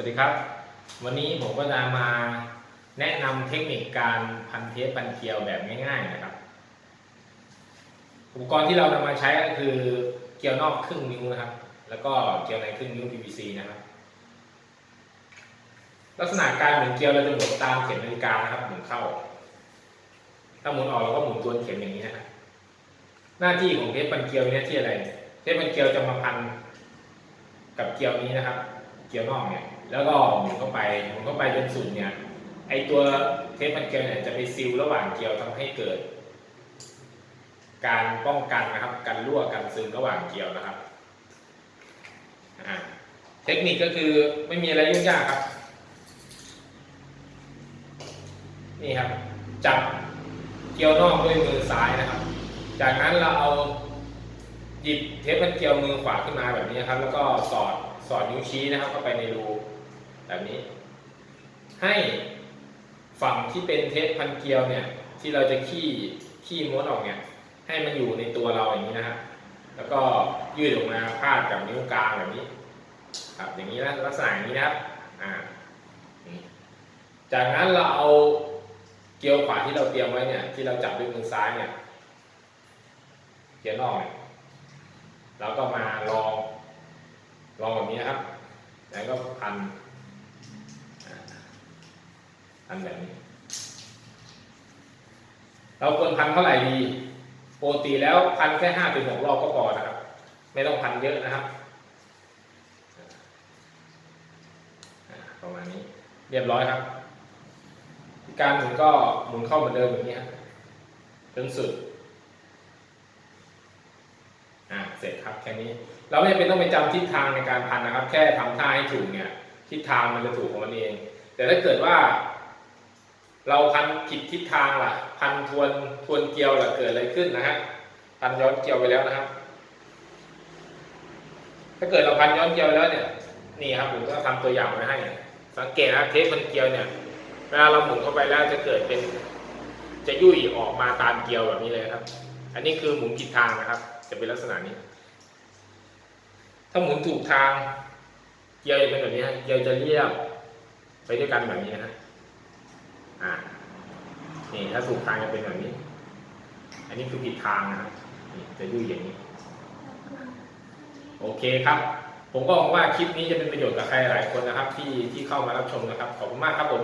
วัสดีครับ วันนี้ผมก็จะมาแนะนำเทคนิคการพันเทปพันเกลียวแบบง่ายๆนะครับ อุปกรณ์ที่เรานำมาใช้ก็คือเกลียวนอกครึ่งนิ้วนะครับ แล้วก็เกลียวในครึ่งนิ้ว PVC นะครับลักษณะการหมุนเกลียวเราจะหมุนตามเข็มนาฬิกานะครับหมุนเข้า ถ้าหมุนออกเราก็หมุนทวนเข็มอย่างนี้นะครับหน้าที่ของเทปพันเกลียวมีหน้าที่อะไร เทปพันเกลียวจะมาพันกับเกลียวนี้นะครับ เกลียวนอกเนี่ย แล้วก็หมุนเข้าไปหมุนเข้าไปจนสุดเนี่ยไอตัวเทปพันเกลียวเนี่ยจะไปซิลระหว่างเกลียวทำให้เกิด การป้องกันนะครับการรั่วกันซึมระหว่างเกลียวนะครับเทคนิคก็คือไม่มีอะไรยุ่งยากครับ นี่ครับ จับเกลียวนอกด้วยมือซ้ายนะครับ จากนั้นเราเอาหยิบเทปพันเกลียวมือขวาขึ้นมาแบบนี้ครับ แล้วก็สอดสอดนิ้วชี้นะครับเข้าไปในรู แบบนี้ ให้ฝั่งที่เป็นเทปพันเกลียวเนี่ย ที่เราจะขี้ขี้ม้วนออกเนี่ย ให้มันอยู่ในตัวเราอย่างนี้นะครับแล้วก็ยืดออกมาพาดกับนิ้วกลางแบบนี้ ครับอย่างนี้นะลักษณะอย่างนี้นะครับอ่าจากนั้นเราเอาเกลียวขวาที่เราเตรียมไว้เนี่ย ที่เราจับด้วยมือซ้ายเนี่ยเกลียวนอกเนี่ยเราก็มาลองลองแบบนี้นะครับ แล้วก็พัน อ่าพันแบบนี้ เราควรพันเท่าไหร่ดีปกติแล้วพันแค่ห้าถึงหกรอบก็พอนะครับ ไม่ต้องพันเยอะนะครับประมาณนี้ เรียบร้อยครับ การหมุนก็หมุนเข้าเหมือนเดิมแบบนี้ครับจนสุดอ่าเสร็จครับแค่นี้ เราไม่จำเป็นต้องไปจำทิศทางในการพันนะครับ แค่ทำท่าให้ถูกเนี่ย ทิศทางมันจะถูกของมันเอง แต่ถ้าเกิดว่า เราพันผิดทิศทางล่ะ พันทวนทวนเกลียวล่ะเกิดอะไรขึ้นนะฮะพันย้อนเกลียวไปแล้วนะครับ ถ้าเกิดเราพันย้อนเกลียวไปแล้วเนี่ย นี่ครับผมก็ทำตัวอย่างมาให้ สังเกตนะเทปพันเกลียวเนี่ยเวลาเราหมุนเข้าไปแล้วจะเกิดเป็น จะยุ่ยออกมาตามเกลียวแบบนี้เลยครับ อันนี้คือหมุนผิดทางนะครับ จะเป็นลักษณะนี้ ถ้าหมุนถูกทาง กียวจะเป็นแบบนี้ฮะเกียวจะเรียบไปด้วยกันแบบนี้นะฮะอ่านี่ถ้าถูกทางจะเป็นแบบนี้ อันนี้คือผิดทางนะครับนี่จะยุ่ยอย่างนี้ โอเคครับ ผมก็หวังว่าคลิปนี้จะเป็นประโยชน์กับใครหลายคนนะครับ ที่ที่เข้ามารับชมนะครับ ขอบคุณมากครับผม